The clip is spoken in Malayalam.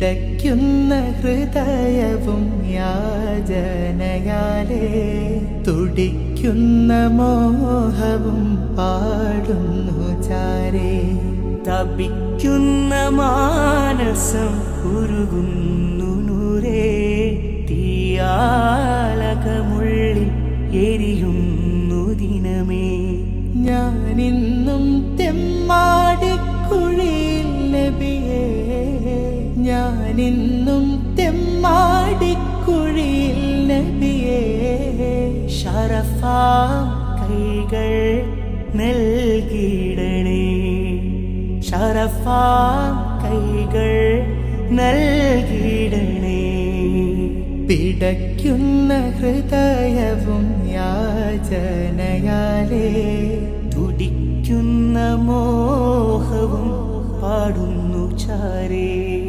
പിടയ്ക്കുന്ന ഹൃദയവും യാചനയാലേ തുടിക്കുന്ന മോഹവും പാടുന്നു ചാരേ. തപിക്കുന്ന മാനസം ഉരുകുന്നു നൂരേ തീയാലകമുള്ളിൽ എരിയുന്നു ദിനമേ. ഞാനിന്നും തെമ്മാടിക്കുഴിയിൽ നബിയേ ഞാനിന്നും തെമ്മാടിക്കുഴിയിൽ നബിയെ ഷറഫാ കൈകൾ നൽകിയിടണേ. ഷറഫാ കൈകൾ നൽകിയിടണേ. പിടയ്ക്കുന്ന ഹൃദയവും യാചനയാലേ തുടിക്കുന്ന മോഹവും പാടുന്നു ചാരേ.